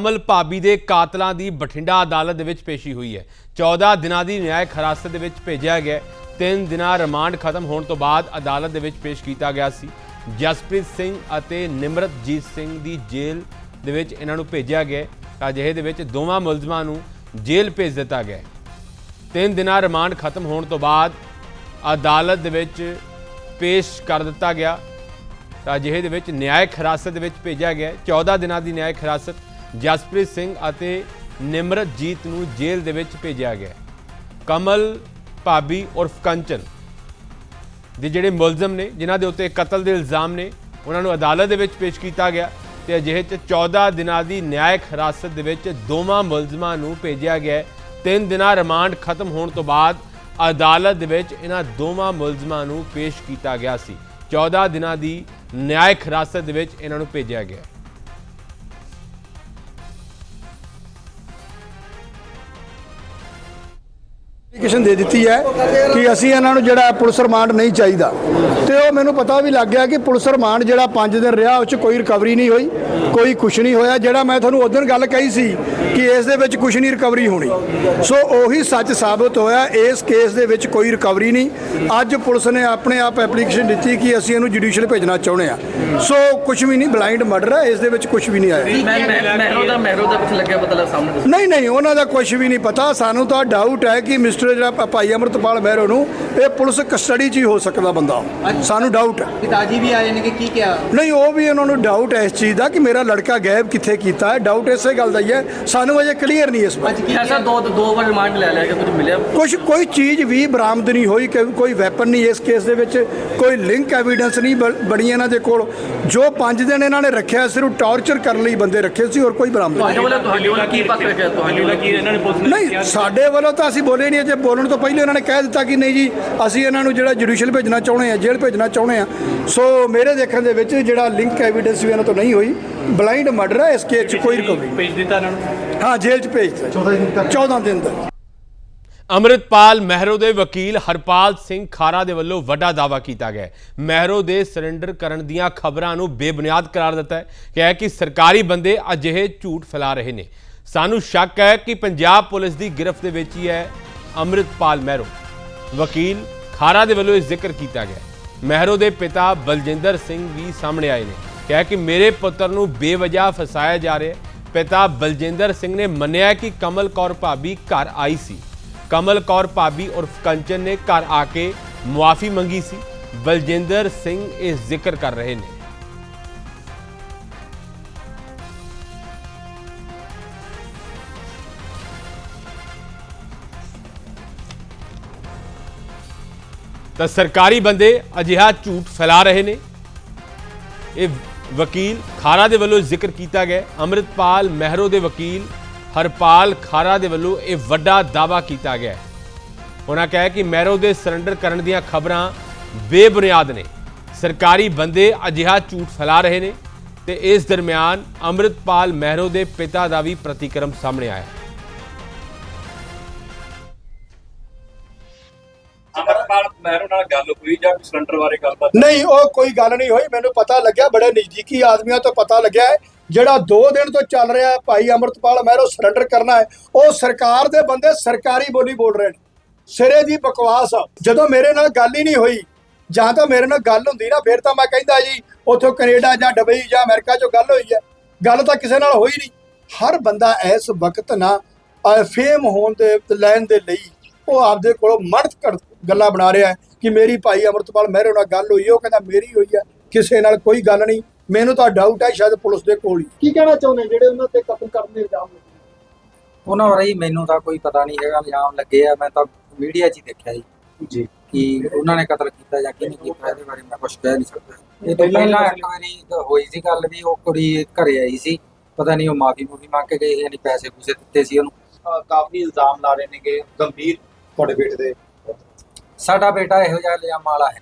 ਕਮਲ ਭਾਬੀ ਦੇ ਕਾਤਲਾਂ ਦੀ ਬਠਿੰਡਾ ਅਦਾਲਤ ਦੇ ਵਿੱਚ ਪੇਸ਼ੀ ਹੋਈ ਹੈ। 14 ਦਿਨਾਂ ਦੀ ਨਿਆਇਕ ਹਿਰਾਸਤ ਦੇ ਵਿੱਚ ਭੇਜਿਆ ਗਿਆ 3 ਦਿਨਾਂ ਰਿਮਾਂਡ ਖਤਮ ਹੋਣ ਤੋਂ ਬਾਅਦ ਅਦਾਲਤ ਦੇ ਵਿੱਚ ਪੇਸ਼ ਕੀਤਾ ਗਿਆ ਸੀ। ਜਸਪ੍ਰੀਤ ਸਿੰਘ ਅਤੇ ਨਿਮਰਤਜੀਤ ਸਿੰਘ ਦੀ ਜੇਲ੍ਹ ਦੇ ਵਿੱਚ ਇਹਨਾਂ ਨੂੰ ਭੇਜਿਆ ਗਿਆ ਅਜਿਹੇ ਦੇ ਵਿੱਚ ਦੋਵਾਂ ਮੁਲਜ਼ਮਾਂ ਨੂੰ ਜੇਲ੍ਹ ਭੇਜ ਦਿੱਤਾ ਗਿਆ ਹੈ। ਤਿੰਨ ਦਿਨਾਂ ਰਿਮਾਂਡ ਖਤਮ ਹੋਣ ਤੋਂ ਬਾਅਦ ਅਦਾਲਤ ਦੇ ਵਿੱਚ ਪੇਸ਼ ਕਰ ਦਿੱਤਾ ਗਿਆ। ਅਜਿਹੇ ਦੇ ਵਿੱਚ ਨਿਆਇਕ ਹਿਰਾਸਤ ਦੇ ਵਿੱਚ ਭੇਜਿਆ ਗਿਆ ਹੈ। 14 ਦਿਨਾਂ ਦੀ ਨਿਆਇਕ ਹਿਰਾਸਤ ਜਸਪ੍ਰੀਤ ਸਿੰਘ ਅਤੇ ਨਿਮਰਤਜੀਤ ਨੂੰ ਜੇਲ੍ਹ ਦੇ ਵਿੱਚ ਭੇਜਿਆ ਗਿਆ। ਕਮਲ, ਭਾਬੀ ਉਰਫ ਕੰਚਨ ਦੇ ਜਿਹੜੇ ਮੁਲਜ਼ਮ ਨੇ, ਜਿਨ੍ਹਾਂ ਦੇ ਉੱਤੇ ਕਤਲ ਦੇ ਇਲਜ਼ਾਮ ਨੇ, ਉਹਨਾਂ ਨੂੰ ਅਦਾਲਤ ਦੇ ਵਿੱਚ ਪੇਸ਼ ਕੀਤਾ ਗਿਆ ਤੇ ਅਜਿਹੇ ਚ 14 ਦਿਨਾਂ ਦੀ ਨਿਆਇਕ ਹਿਰਾਸਤ ਦੇ ਵਿੱਚ ਦੋਵਾਂ ਮੁਲਜ਼ਮਾਂ ਨੂੰ ਭੇਜਿਆ ਗਿਆ। ਹੈ। ਤਿੰਨ ਦਿਨਾਂ ਰਿਮਾਂਡ ਖਤਮ ਹੋਣ ਤੋਂ ਬਾਅਦ ਅਦਾਲਤ ਦੇ ਵਿੱਚ ਇਹਨਾਂ ਦੋਵਾਂ ਮੁਲਜ਼ਮਾਂ ਨੂੰ ਪੇਸ਼ ਕੀਤਾ ਗਿਆ ਸੀ। 14 ਦਿਨਾਂ ਦੀ ਨਿਆਇਕ ਹਿਰਾਸਤ ਦੇ ਵਿੱਚ ਇਹਨਾਂ ਨੂੰ ਭੇਜਿਆ ਗਿਆ। ਐਪਲੀਕੇਸ਼ਨ ਦੇ ਦਿੱਤੀ ਹੈ ਕਿ ਅਸੀਂ ਇਹਨਾਂ ਨੂੰ ਜਿਹੜਾ ਪੁਲਿਸ ਰਿਮਾਂਡ ਨਹੀਂ ਚਾਹੀਦਾ। ਤੇ ਉਹ ਮੈਨੂੰ ਪਤਾ ਵੀ ਲੱਗ ਗਿਆ ਕਿ ਪੁਲਿਸ ਰਿਮਾਂਡ ਜਿਹੜਾ 5 ਦਿਨ ਰਿਹਾ ਉਸ 'ਚ ਕੋਈ ਰਿਕਵਰੀ ਨਹੀਂ ਹੋਈ ਕੋਈ ਕੁਛ ਨਹੀਂ ਹੋਇਆ ਜਿਹੜਾ ਮੈਂ ਤੁਹਾਨੂੰ ਉਦੋਂ ਗੱਲ ਕਹੀ ਸੀ ਕਿ ਇਸ ਦੇ ਵਿੱਚ ਕੁਛ ਨਹੀਂ ਰਿਕਵਰੀ ਹੋਣੀ। ਸੋ ਉਹੀ ਸੱਚ ਸਾਬਤ ਹੋਇਆ ਇਸ ਕੇਸ ਦੇ ਵਿੱਚ ਕੋਈ ਰਿਕਵਰੀ ਨਹੀਂ। ਅੱਜ ਪੁਲਿਸ ਨੇ ਆਪਣੇ ਆਪ ਐਪਲੀਕੇਸ਼ਨ ਦਿੱਤੀ ਕਿ ਅਸੀਂ ਇਹਨੂੰ ਜੁਡੀਸ਼ੀਅਲ ਭੇਜਣਾ ਚਾਹੁੰਦੇ ਆ ਸੋ ਕੁਛ ਵੀ ਨਹੀਂ ਬਲਾਈਂਡ ਮਰਡਰ ਹੈ ਇਸ ਦੇ ਵਿੱਚ ਕੁਛ ਵੀ ਨਹੀਂ ਆਇਆ। ਨਹੀਂ ਨਹੀਂ ਉਹਨਾਂ ਦਾ ਕੁਝ ਵੀ ਨਹੀਂ ਪਤਾ। ਸਾਨੂੰ ਤਾਂ ਡਾਊਟ ਹੈ ਕਿ ਮਿਸਟਰ ਜਿਹੜਾ ਭ- ਭਾਈ ਅਮਰਤਪਾਲ ਮਹਿਰੋ ਨੂੰ ਇਹ ਪੁਲਿਸ ਕਸਟਡੀ 'ਚ ਹੀ ਹੋ ਸਕਦਾ ਬੰਦਾ। ਸਾਨੂੰ ਡਾਊਟ ਹੈ। ਪਿਤਾਜੀ ਵੀ ਆਏ ਨੇ ਕਿ ਕੀ ਕਿਹਾ? ਨਹੀਂ ਉਹ ਵੀ ਉਹਨਾਂ ਨੂੰ ਡਾਊਟ ਹੈ ਇਸ ਚੀਜ਼ ਦਾ ਕਿ ਮੇਰਾ ਲੜਕਾ ਗਾਇਬ ਕਿੱਥੇ ਕੀਤਾ ਹੈ। ਡਾਊਟ ਇਸੇ ਗੱਲ ਦਾ ਹੀ ਹੈ। ਸਾਨੂੰ ਅਜੇ ਕਲੀਅਰ ਨਹੀਂ ਇਸ ਬਾਰੇ। ਅੱਜ ਕੀ ਐਸਾ ਦੋ ਦੋ ਵਾਰ ਰਿਮਾਂਡ ਲੈ ਲਿਆ ਕਿ ਕੁਝ ਮਿਲਿਆ? ਕੁਝ ਕੋਈ ਚੀਜ਼ ਵੀ ਬਰਾਮਦ ਨਹੀਂ ਹੋਈ ਕਿ ਕੋਈ ਵੈਪਨ ਨਹੀਂ ਇਸ ਕੇਸ ਦੇ ਵਿੱਚ। ਕੋਈ ਲਿੰਕ ਐਵੀਡੈਂਸ ਨਹੀਂ ਬਣੀ ਇਹਨਾਂ ਦੇ ਕੋਲ। ਜੋ 5 ਦਿਨ ਇਹਨਾਂ ਨੇ ਰੱਖਿਆ ਸਿਰਫ ਟਾਰਚਰ ਕਰਨ ਲਈ ਬੰਦੇ ਰੱਖੇ ਸੀ ਹੋਰ ਕੋਈ ਬਰਾਮਦ ਨਹੀਂ ਤੁਹਾਡੇ ਵੱਲੋਂ ਤੁਹਾਡੇ ਵੱਲੋਂ ਕੀ ਪੱਕ ਰੱਖਿਆ? ਤੁਹਾਡੇ ਵੱਲੋਂ ਕੀ ਇਹਨਾਂ ਨੇ ਪੁਲਿਸ ਨਹੀਂ ਸਾਡੇ ਵੱਲੋਂ ਤਾਂ ਅਸੀਂ ਬੋਲੇ ਨਹੀਂ ਜੇ ਬੋਲਣ ਤੋਂ ਪਹਿਲੇ ਉਹਨਾਂ ਨੇ ਕਹਿ ਦਿੱਤਾ ਕਿ ਨਹੀਂ ਜੀ ਅਸੀਂ ਇਹਨਾਂ ਨੂੰ ਜਿਹੜਾ ਜੁਡੀਸ਼ੀਅਲ ਭੇਜਣਾ ਚਾਹੁੰਦੇ ਆ ਜੇਲ੍ਹ ਭੇਜਣਾ ਚਾਹੁੰਦੇ ਆ ਸੋ ਮੇਰੇ ਦੇਖਣ ਦੇ ਵਿੱਚ ਜਿਹੜਾ ਲਿੰਕ ਐਵੀਡੈਂਸ ਵੀ ਇਹਨਾਂ ਤੋਂ ਨਹੀਂ ਹੋਈ ਬਲਾਈਂਡ ਮਰਡਰ ਹੈ ਇਸ ਕੇਸ 'ਚ ਕੋਈ ਰਿਕਵਰੀ ਭੇਜ ਦਿੱਤਾ ਇਹਨਾਂ ਨੂੰ? ਹਾਂ ਜੇਲ੍ਹ 'ਚ ਭੇਜ ਦਿੱਤਾ। 14 ਦਿਨ ਤੱਕ। 14 ਦਿਨ ਤੱਕ। ਅੰਮ੍ਰਿਤਪਾਲ ਮਹਿਰੋ ਦੇ ਵਕੀਲ ਹਰਪਾਲ ਸਿੰਘ ਖਾਰਾ ਦੇ ਵੱਲੋਂ ਵੱਡਾ ਦਾਅਵਾ ਕੀਤਾ ਗਿਆ। ਮਹਿਰੋ ਦੇ ਸਰੈਂਡਰ ਕਰਨ ਦੀਆਂ ਖਬਰਾਂ ਨੂੰ ਬੇਬੁਨਿਆਦ ਕਰਾਰ ਦਿੱਤਾ ਹੈ। ਕਿਹਾ ਕਿ ਸਰਕਾਰੀ ਬੰਦੇ ਅਜਿਹੇ ਝੂਠ ਫੈਲਾ ਰਹੇ ਨੇ। ਸਾਨੂੰ ਸ਼ੱਕ ਹੈ ਕਿ ਪੰਜਾਬ ਪੁਲਿਸ ਦੀ ਗ੍ਰਿਫਤ ਦੇ ਵਿੱਚ ਹੀ ਹੈ ਅੰਮ੍ਰਿਤਪਾਲ ਮਹਿਰੋ, ਵਕੀਲ ਖਾਰਾ ਦੇ ਵੱਲੋਂ ਇਹ ਜ਼ਿਕਰ ਕੀਤਾ ਗਿਆ। ਮਹਿਰੋ ਦੇ ਪਿਤਾ ਬਲਜਿੰਦਰ ਸਿੰਘ ਵੀ ਸਾਹਮਣੇ ਆਏ ਨੇ। ਕਿਹਾ ਕਿ ਮੇਰੇ ਪੁੱਤਰ ਨੂੰ ਬੇਵਜ੍ਹਾ ਫਸਾਇਆ ਜਾ ਰਿਹਾ ਹੈ। ਪਿਤਾ ਬਲਜਿੰਦਰ ਸਿੰਘ ਨੇ ਮੰਨਿਆ ਕਿ ਕਮਲ ਕੌਰ ਭਾਬੀ ਘਰ ਆਈ ਸੀ। ਕਮਲ ਕੌਰ ਭਾਬੀ ਉਰਫ ਕੰਚਨ ਨੇ ਘਰ ਆ ਕੇ ਮੁਆਫੀ ਮੰਗੀ ਸੀ। ਬਲਜਿੰਦਰ ਸਿੰਘ ਇਹ ਜ਼ਿਕਰ ਕਰ ਰਹੇ ਨੇ। ਤਾਂ ਸਰਕਾਰੀ ਬੰਦੇ ਅਜਿਹਾ ਝੂਠ ਫੈਲਾ ਰਹੇ ਨੇ। ਇਹ ਵਕੀਲ ਖਾਰਾ ਦੇ ਵੱਲੋਂ ਜ਼ਿਕਰ ਕੀਤਾ ਗਿਆ। ਹੈ। ਅੰਮ੍ਰਿਤਪਾਲ ਮਹਿਰੋ ਦੇ ਵਕੀਲ ਹਰਪਾਲ ਖਾਰਾ ਦੇ ਵੱਲੋਂ ਇਹ ਵੱਡਾ ਦਾਅਵਾ ਕੀਤਾ ਗਿਆ। ਉਹਨਾਂ ਕਿਹਾ ਕਿ ਮਹਿਰੋ ਦੇ ਸਰੈਂਡਰ ਕਰਨ ਦੀਆਂ ਖਬਰਾਂ ਬੇਬੁਨਿਆਦ ਨੇ। ਸਰਕਾਰੀ ਬੰਦੇ ਅਜਿਹਾ ਝੂਠ ਫੈਲਾ ਰਹੇ ਨੇ ਤੇ ਇਸ ਦਰਮਿਆਨ ਅੰਮ੍ਰਿਤਪਾਲ ਮਹਿਰੋ ਦੇ ਪਿਤਾ ਦਾ ਵੀ ਪ੍ਰਤੀਕਰਮ ਸਾਹਮਣੇ ਆਇਆ ਹੈ ਅਮਰਪਾਲ ਨਾਲ ਗੱਲ ਹੋਈ ਜਾਂ ਸਿਲੰਡਰ ਬਾਰੇ ਗੱਲਬਾਤ ਨਹੀਂ, ਉਹ ਕੋਈ ਗੱਲ ਨਹੀਂ ਹੋਈ। ਮੈਨੂੰ ਪਤਾ ਲੱਗਿਆ, ਬੜੇ ਨਜ਼ਦੀਕੀ ਆਦਮੀਆਂ ਤੋਂ ਪਤਾ ਲੱਗਿਆ ਹੈ, ਜਿਹੜਾ 2 ਦਿਨ ਤੋਂ ਚੱਲ ਰਿਹਾ ਹੈ ਭਾਈ ਅਮਰਤਪਾਲ ਮਹਿਰੋ ਸਰੈਂਡਰ ਕਰਨਾ ਹੈ। ਉਹ ਸਰਕਾਰ ਦੇ ਬੰਦੇ ਸਰਕਾਰੀ ਬੋਲੀ ਬੋਲ ਰਹੇ ਨੇ। ਸਿਰੇ ਦੀ ਬਕਵਾਸ ਆ। ਜਦੋਂ ਮੇਰੇ ਨਾਲ ਗੱਲ ਹੀ ਨਹੀਂ ਹੋਈ, ਜਾਂ ਤਾਂ ਮੇਰੇ ਨਾਲ ਗੱਲ ਹੁੰਦੀ ਨਾ, ਫਿਰ ਤਾਂ ਮੈਂ ਕਹਿੰਦਾ ਜੀ, ਉੱਥੋਂ ਕੈਨੇਡਾ ਜਾਂ ਦੁਬਈ ਜਾਂ ਅਮਰੀਕਾ ਚੋਂ ਗੱਲ ਹੋਈ ਹੈ। ਗੱਲ ਤਾਂ ਕਿਸੇ ਨਾਲ ਹੋਈ ਨਹੀਂ। ਹਰ ਬੰਦਾ ਇਸ ਵਕਤ ਨਾ ਫੇਮ ਹੋਣ ਦੇ, ਲੈਣ ਦੇ ਲਈ ਉਹ ਆਪਦੇ ਕੋਲੋਂ ਮਰਦ ਕਰ ਗੱਲਾਂ ਬਣਾ ਰਿਹਾ ਕਿ ਮੇਰੀ ਭਾਈ ਅਮਰਤਪਾਲ ਮਹਿਰੋ ਨਾਲ ਗੱਲ ਹੋਈ। ਉਹ ਕਹਿੰਦਾ ਮੇਰੀ ਹੋਈ ਹੈ ਕਿਸੇ ਨਾਲ ਕੋਈ ਗੱਲ ਨਹੀਂ ਮੈਨੂੰ ਤਾਂ ਡਾਊਟ ਹੈ ਸ਼ਾਇਦ ਪੁਲਿਸ ਦੇ ਕੋਲ ਹੀ। ਕੀ ਕਹਿਣਾ ਚਾਹੁੰਦੇ ਜਿਹੜੇ ਉਹਨਾਂ ਤੇ ਕਤਲ ਕਰਨ ਦੇ ਇਲਜ਼ਾਮ ਲੱਗੇ? ਉਹਨਾਂ ਬਾਰੇ ਮੈਨੂੰ ਤਾਂ ਕੋਈ ਪਤਾ ਨਹੀਂ ਹੈਗਾ ਇਲਜ਼ਾਮ ਲੱਗੇ ਆ ਮੈਂ ਤਾਂ ਮੀਡੀਆ 'ਚ ਹੀ ਦੇਖਿਆ ਜੀ। ਜੀ। ਕਿ ਉਹਨਾਂ ਨੇ ਕਤਲ ਕੀਤਾ ਜਾਂ ਕਿ ਨਹੀਂ ਕੀਤਾ ਇਹਦੇ ਬਾਰੇ ਮੈਂ ਕੁਝ ਕਹਿ ਨਹੀਂ ਸਕਦਾ। ਇਹ ਤੋਂ ਪਹਿਲਾਂ ਇੱਕ ਵਾਰੀ ਹੋਈ ਸੀ ਗੱਲ ਵੀ ਉਹ ਕੁੜੀ ਘਰੇ ਆਈ ਸੀ ਪਤਾ ਨਹੀਂ ਉਹ ਮਾਫੀ ਮੂਫੀ ਮੰਗ ਕੇ ਗਈ ਯਾਨੀ ਪੈਸੇ ਪੂਸੇ ਦਿੱਤੇ ਸੀ ਉਹਨੂੰ। ਕਾਫੀ ਇਲਜ਼ਾਮ ਲਾ ਰਹੇ ਨੇ ਕਿ ਗੰਭੀਰ ਤੁਹਾਡੇ ਬੇਟੇ ਦੇ। ਸਾਡਾ ਬੇਟਾ ਇਹੋ ਜਿਹਾ ਇਲਜ਼ਾਮ ਵਾਲਾ ਹੈ।